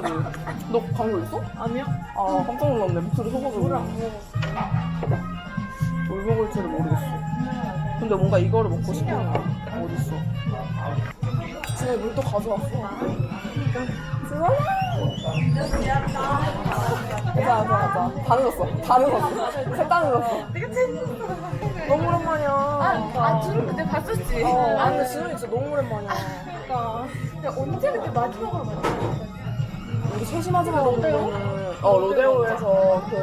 신기하지? 너 광고 있어? 아니요. 아 깜짝 놀랐네. 목소리 속아가지고 뭘 먹을지를 모르겠어. 근데 뭔가 이거를 먹고 싶은 거야. 어딨어? 집에 물 또 가져왔어. 수고하네 맞아 맞아 맞아 다 늦었어. 다 늦었어. 셋다 늦었어. 너무 오랜만이야. 아, 주름 그때 봤었지. 어, 아 근데 지훈이 진짜 너무 오랜만이야. 야, 언제 그때 마지막으로 봤지? 마지막에 본 거는 어 로데오에서 그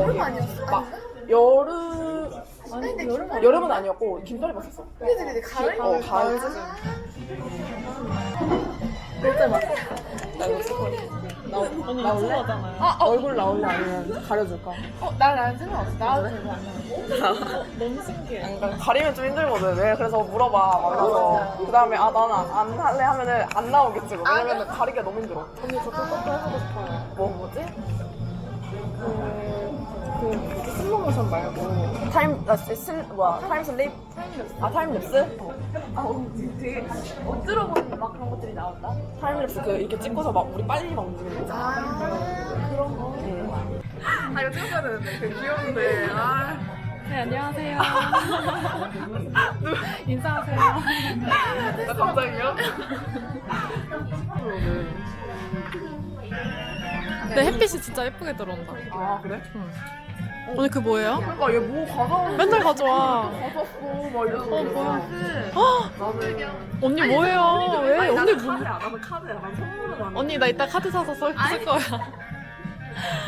여름 아니었어? 막 여름 아니, 근데 여름 아니었어? 여름은 아니었고 김떨이 봤었어. 그치, 그치, 가을? 어 가을. 그때 맞나 이거 쓸 거야. 나 언니 나올래? 아, 얼굴 나올래 아니면 가려줄까? 어, 난, 난 상관없어. 나와도. 너무 신기해. 안 가- 가리면 좀 힘들거든. 왜? 그래서 물어봐 만나서. 그 다음에 아 나는 안, 안 할래 하면은 안 나오겠지. 왜냐면 가리기가 너무 힘들어. 언니 저 그것도 해보고 싶어요. 뭐 뭐지? 그 뭐지 슬로모션 말고 타임 아 슬, 뭐야 타임 슬립? 아 타임랩스? 어. 아, 어, 되게 엇들어 보는 막 그런 것들이 나온다? 타임랩스 그 이렇게 찍고서 막 우리 빨리 막 움직이는 거. 아, 그런 거. 응. 아 이거 찍어야 되는데 그 귀여운데. 아. 네 안녕하세요. 인사하세요. 나 갑자기요? 네 햇빛이 진짜 예쁘게 들어온다. 아 그래? 언니 그 뭐예요? 그러니까 얘 뭐 가져온 맨날 가져와. 가졌어 막 이러고 어 뭐야? 나는 언니 뭐예요? 왜? 언니 뭐? 카드야 나는 카드야 난 선물은 안 언니 나 이따 카드 사서 쓸, 쓸 거야.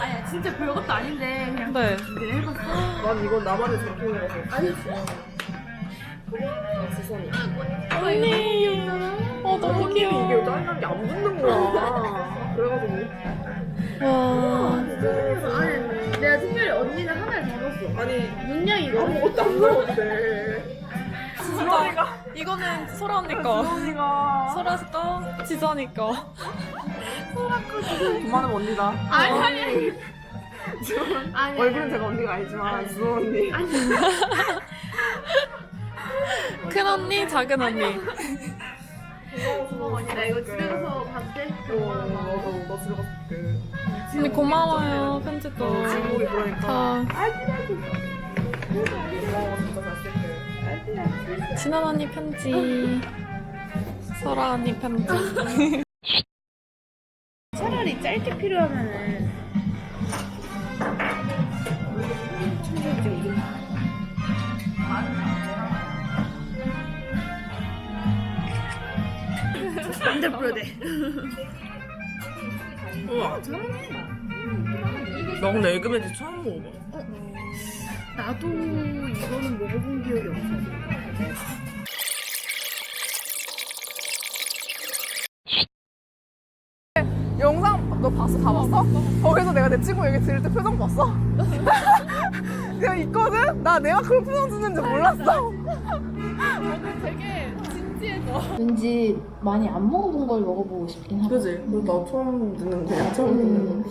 아니야, 진짜 별것도 아닌데, 그냥 네. 준비를 해봤어. 난 이건 나만의 작품이라서 아니, 지선이 언니. 어 너무 이게 귀여워. 짜증난 게안 붙는 거야 그래가지고 와. 아니, 내가 특별히 언니는 하나를 적었어. 아니 문양 이거. 아무것도 안 들었는데 진짜 이거는 소라 언니 거. 언니가 소라 거, 지선이 거. 그만은 언니다 아니, 아니. 아니. 얼굴은 제가 언니가 아니지만 주호 언니 큰 언니, 작은 언니. 언니, 나 이거 집에 가서 봤대. 어 나도 너 집에 갔을 때 언니 고마워요 편지도. 친구이 그러니까 다 진원 언니 편지. 소라 언니 편지. 차라리 짧게 필요하면은. 안돼 프로데. 우와 나 근데 에그맨즈 처음 먹어봐 나도 이거는 먹어본 기억이 없어. 영상 너 봤어? 다 봤어? 거기서 내가 내 친구 얘기 들을 때 표정 봤어? 내가 있거든? 나 내가 그런 표정 짓는지 몰랐어 되게 진지해져. 왠지 많이 안 먹어본 걸 먹어보고 싶긴 하다. 그지? 나 처음 듣는 거야 처음 듣는 거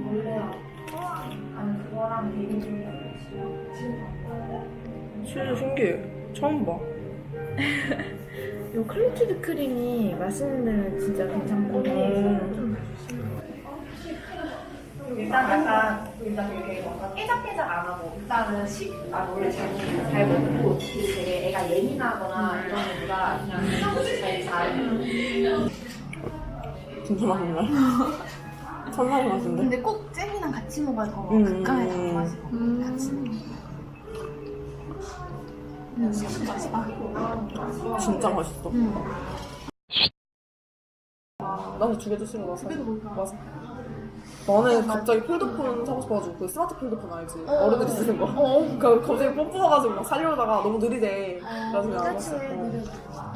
니 언니만 찍어줘. 같이 같이 진짜 신기해 처음 봐 이 클리티드 크림이 맛있는 데는 진짜 괜찮고 좀 일단 약간 일단 되게 뭔가 깨작깨작 안 하고 일단은 식, 아 원래 잘, 먹- 잘 먹고 되게 애가 예민하거나 이런 진짜 맛있네. 천상의 맛인데? 근데 꼭 잼이랑 같이 먹어야 더 음. 극강의 단맛이 음. 같이 음, 진짜 맛있다 진짜 맛있어. 음. 나는 두개 주시는 거 사실. 맞아. 나는 갑자기 폴더폰 사고 싶어가지고 그 스마트 폴더폰 알지? 어, 른들이 쓰는 거. 그 갑자기 뽕 뽑아가지고 막 살려다가 너무 느리대. 그래서 그냥 안 그치 샀어. 어.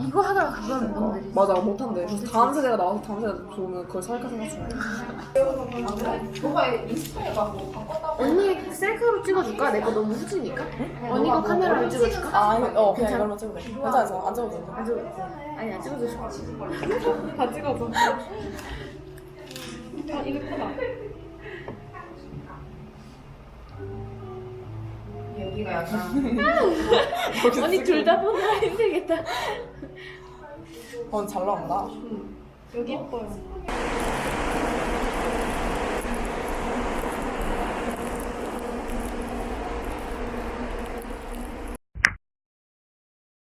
이거 하다가 그거는 너무 느리지 맞아 못한대. 그래서 다음 세대가 나와서 다음 세대 좋으면 그걸 살까 생각 중이야. 언니 셀카로 찍어줄까? 내 거 너무 후지니까? 언니 거 카메라로 찍어줄까? 아, 어 그냥 이걸로 찍으면 돼. 괜찮아, 괜찮아. 안 찍어도 돼. 안 찍어 아니 안 찍어줄 수 없지 다 찍어줘. 이거 커봐. 여기가 약간 언니 둘 다 보나 힘들겠다. 어잘 나온다. 여기 예뻐요.